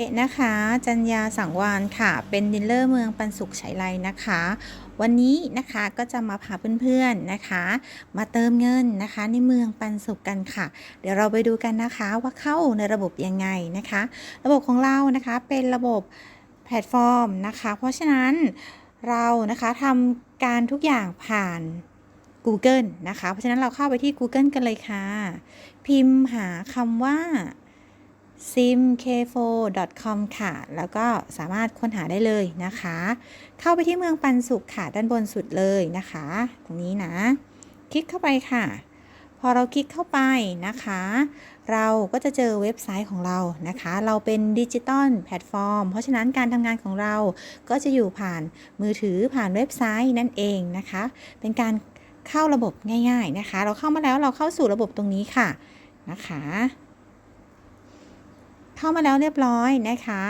เอนะคะ จัญญาสังวานค่ะ เป็นดีลเลอร์เมืองปันสุขชัยไรนะคะ วันนี้นะคะก็จะมาพาเพื่อนๆนะคะ มาเติมเงินนะคะ ในเมืองปันสุขกันค่ะ เดี๋ยวเราไปดูกันนะคะว่าเข้าในระบบยังไงนะคะ ระบบของเรานะคะเป็นระบบแพลตฟอร์มนะคะ เพราะฉะนั้นเรานะคะทำการทุกอย่างผ่าน Google นะคะ เพราะฉะนั้นเราเข้าไปที่ Google กันเลยค่ะ พิมพ์หาคำว่า simk4.com ค่ะ แล้วก็สามารถค้นหาได้เลยนะคะ เข้าไปที่เมืองปันสุขค่ะ ด้านบนสุดเลยนะคะ ตรงนี้นะ คลิกเข้าไปค่ะ พอเราคลิกเข้าไปนะคะ เราก็จะเจอเว็บไซต์ของเรานะคะ เราเป็นดิจิตอลแพลตฟอร์ม เพราะฉะนั้นการทำงานของเราก็จะอยู่ผ่านมือถือผ่านเว็บไซต์นั่นเองนะคะ เป็นการเข้าระบบง่าย ๆนะคะ เราเข้ามาแล้วเราเข้าสู่ระบบตรงนี้ค่ะนะคะ เข้ามาแล้วเรียบร้อยนะคะ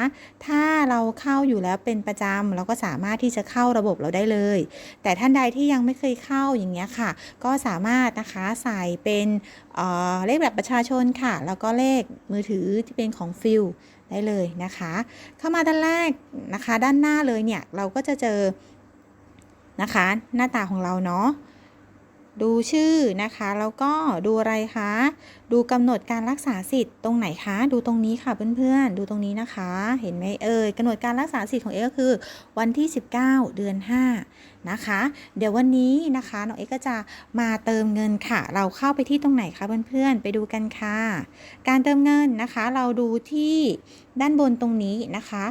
ถ้าเราเข้าอยู่แล้วเป็นประจำเราก็สามารถที่จะเข้าระบบเราได้เลย แต่ท่านใดที่ยังไม่เคยเข้าอย่างเงี้ยค่ะ ก็สามารถนะคะใส่เป็นเเลขแบบประชาชนค่ะ แล้วก็เลขมือถือที่เป็นของฟิลได้เลยนะคะ เข้ามาด้านแรกนะคะ ด้านหน้าเลยเนี่ยเราก็จะเจอนะคะ หน้าตาของเราเนาะ ดูชื่อนะคะ แล้วก็ดูอะไรคะ ดูกำหนดการรักษาสิทธิ์ตรงไหนคะ ดูตรงนี้ค่ะเพื่อนๆ ดูตรงนี้นะคะ เห็นไหมเอ่ยกำหนดการรักษาสิทธิ์ของเอ็กก็คือ วันที่ 19 เดือน 5 นะคะ เดี๋ยววันนี้นะคะน้องเอ็กก็จะมาเติมเงินค่ะ เราเข้าไปที่ตรงไหนคะเพื่อนๆ ไปดูกันค่ะ การเติมเงินนะคะ เราดูที่ด้านบนตรงนี้นะคะ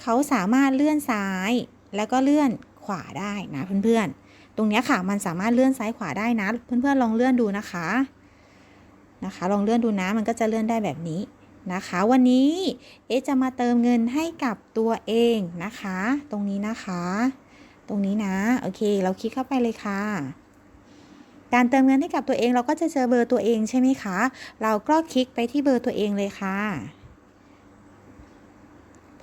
เขาสามารถเลื่อนซ้ายแล้วก็เลื่อนขวาได้นะเพื่อนๆ ตรงนี้ค่ะมันสามารถเลื่อนซ้ายขวาได้นะ เพื่อนๆลองเลื่อนดูนะคะนะคะ ลองเลื่อนดูนะมันก็จะเลื่อนได้แบบนี้นะคะ วันนี้เอ๊จะมาเติมเงินให้กับตัวเองนะคะ ตรงนี้นะคะ ตรงนี้นะโอเค เราคลิกเข้าไปเลยค่ะ การเติมเงินให้กับตัวเองเราก็จะเจอเบอร์ตัวเองใช่ไหมคะ เราก็คลิกไปที่เบอร์ตัวเองเลยค่ะ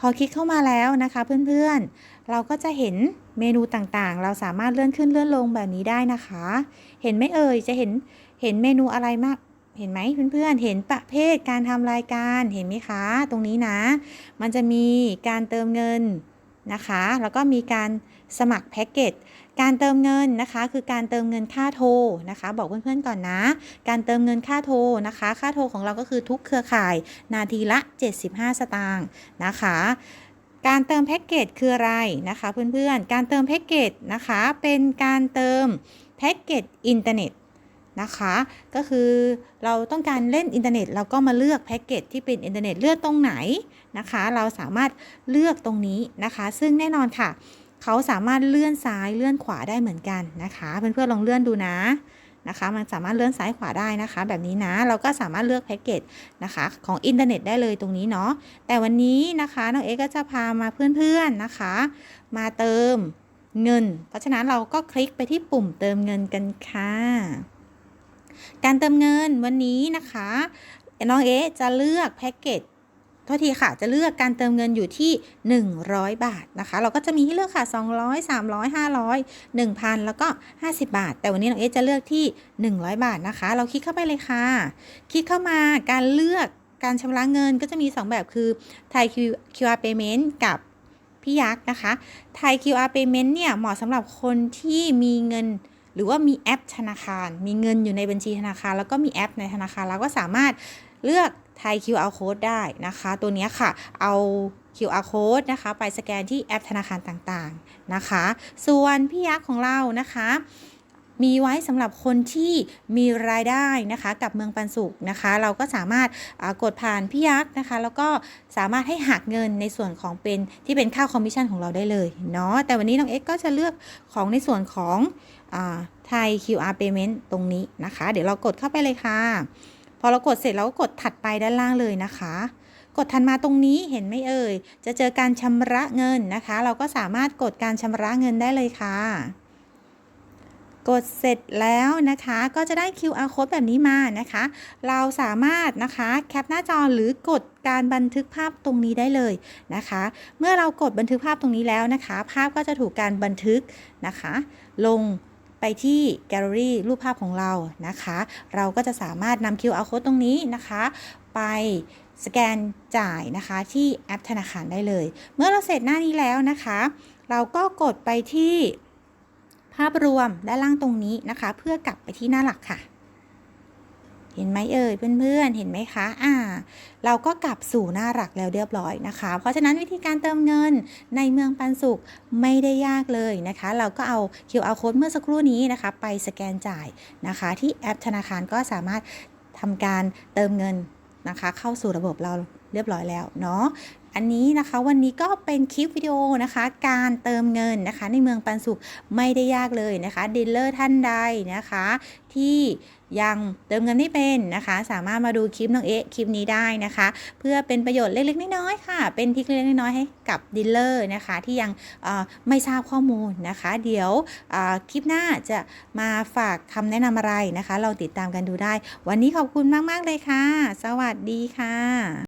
พอคลิกเข้ามาแล้วนะคะเพื่อนๆ เราก็จะเห็นเมนูต่างๆ เราสามารถเลื่อนขึ้นเลื่อนลงแบบนี้ได้นะคะ เห็นไหมเอ่ยจะเห็นเห็นเมนูอะไรมากเห็นไหมเพื่อนๆ เห็นประเภทการทำรายการเห็นไหมคะ ตรงนี้นะ มันจะมีการเติมเงินนะคะ แล้วก็มีการ สมัครแพ็กเกจการเติมเงินนะคะคือการเติมเงินค่าโทรนะคะ บอกเพื่อนๆก่อนนะ การเติมเงินค่าโทรนะคะ ค่าโทรของเราก็คือทุกเครือข่ายนาทีละ 75 สตางค์นะคะการเติมแพ็กเกจคืออะไรนะคะ เพื่อนๆ การเติมแพ็กเกจนะคะเป็นการเติมแพ็กเกจอินเทอร์เน็ตนะคะ ก็คือเราต้องการเล่นอินเทอร์เน็ตเราก็มาเลือกแพ็กเกจที่เป็นอินเทอร์เน็ตเลือกตรงไหนนะคะ เราสามารถเลือกตรงนี้นะคะ ซึ่งแน่นอนค่ะ เขาสามารถเลื่อนซ้ายเลื่อนขวาได้เหมือนกันนะคะเพื่อนๆลองเลื่อนดูนะนะคะ มันสามารถเลื่อนซ้ายขวาได้นะคะ แบบนี้นะเราก็สามารถเลือกแพ็กเกจนะคะของอินเทอร์เน็ตได้เลยตรงนี้เนาะแต่วันนี้นะคะน้องเอ็กก็จะพามาเพื่อนๆนะคะ มาเติมเงิน เพราะฉะนั้นเราก็คลิกไปที่ปุ่มเติมเงินกันค่ะ การเติมเงินวันนี้นะคะน้องเอจะเลือกแพ็กเกจ ทษทีค่ะ จะเลือกการเติมเงินอยู่ที่ 100 บาทนะคะ เราก็จะมีให้เลือกค่ะ 200 300 500 1,000 แล้วก็ 50 บาท แต่วันนี้น้องเอจะเลือกที่ 100 บาทนะคะ เราคลิกเข้าไปเลยค่ะ คลิกเข้ามาการเลือกการชำระเงินก็จะมี 2 แบบคือไทย QR Payment กับพี่ยักษ์นะคะไทย QR Payment เนี่ยเหมาะสำหรับคนที่มีเงินหรือว่ามีแอปธนาคาร มีเงินอยู่ในบัญชีธนาคาร แล้วก็มีแอปในธนาคารเราก็สามารถ เลือกไทย QR code ได้นะคะ ตัวนี้ค่ะ เอา QR code นะคะ ไปสแกนที่แอปธนาคารต่างๆนะคะ ส่วนพี่ยักษ์ของเรานะคะมีไว้สำหรับคนที่มีรายได้นะคะกับเมืองปันสุขนะคะ เราก็สามารถกดผ่านพี่ยักษ์นะคะ แล้วก็สามารถให้หักเงินในส่วนของเป็นที่เป็นค่าคอมมิชชั่นของเราได้เลยเนาะแต่วันนี้น้องเอ็กก็จะเลือกของในส่วนของไทย QR payment ตรงนี้นะคะ เดี๋ยวเรากดเข้าไปเลยค่ะ พอเรากดเสร็จเราก็กดถัดไปด้านล่างเลยนะคะ กดทันมาตรงนี้เห็นไหมเอ่ย จะเจอการชำระเงินนะคะ เราก็สามารถกดการชำระเงินได้เลยค่ะ กดเสร็จแล้วนะคะ ก็จะได้ QR code แบบนี้มานะคะ เราสามารถนะคะแคปหน้าจอหรือกดการบันทึกภาพตรงนี้ได้เลยนะคะ เมื่อเรากดบันทึกภาพตรงนี้แล้วนะคะ ภาพก็จะถูกการบันทึกนะคะ ลง ไปที่แกลเลอรี่รูปภาพของเรานะคะ เราก็จะสามารถนำ QR code ตรงนี้นะคะ ไปสแกนจ่ายนะคะที่แอปธนาคารได้เลย เมื่อเราเสร็จหน้านี้แล้วนะคะ เราก็กดไปที่ภาพรวมด้านล่างตรงนี้นะคะ เพื่อกลับไปที่หน้าหลักค่ะ เห็นไหมเอ่ยเพื่อนๆ เห็นไหมคะ อ่า เราก็กลับสู่น่ารักแล้วเรียบร้อยนะคะ เพราะฉะนั้นวิธีการเติมเงินในเมืองปันสุขไม่ได้ยากเลยนะคะ เราก็เอา QR code เมื่อสักครู่นี้นะคะ ไปสแกนจ่ายนะคะ ที่แอปธนาคารก็สามารถทำการเติมเงินนะคะ เข้าสู่ระบบเราเรียบร้อยแล้วเนาะ อันนี้นะคะวันนี้ก็เป็นคลิปวิดีโอนะคะ การเติมเงินนะคะ ในเมืองปันสุขไม่ได้ยากเลยนะคะดีลเลอร์ท่านใดนะคะ ที่ยังเติมเงินไม่เป็นนะคะ สามารถมาดูคลิปน้องเอ๊ะคลิปนี้ได้นะคะ เพื่อเป็นประโยชน์เล็กๆน้อยๆค่ะ เป็นทริคเล็กๆน้อยๆให้กับดีลเลอร์นะคะ ที่ยังไม่ทราบข้อมูลนะคะ เดี๋ยวคลิปหน้าจะมาฝากคำแนะนำอะไรนะคะลองติดตามกันดูได้ วันนี้ขอบคุณมากๆเลยค่ะ สวัสดีค่ะ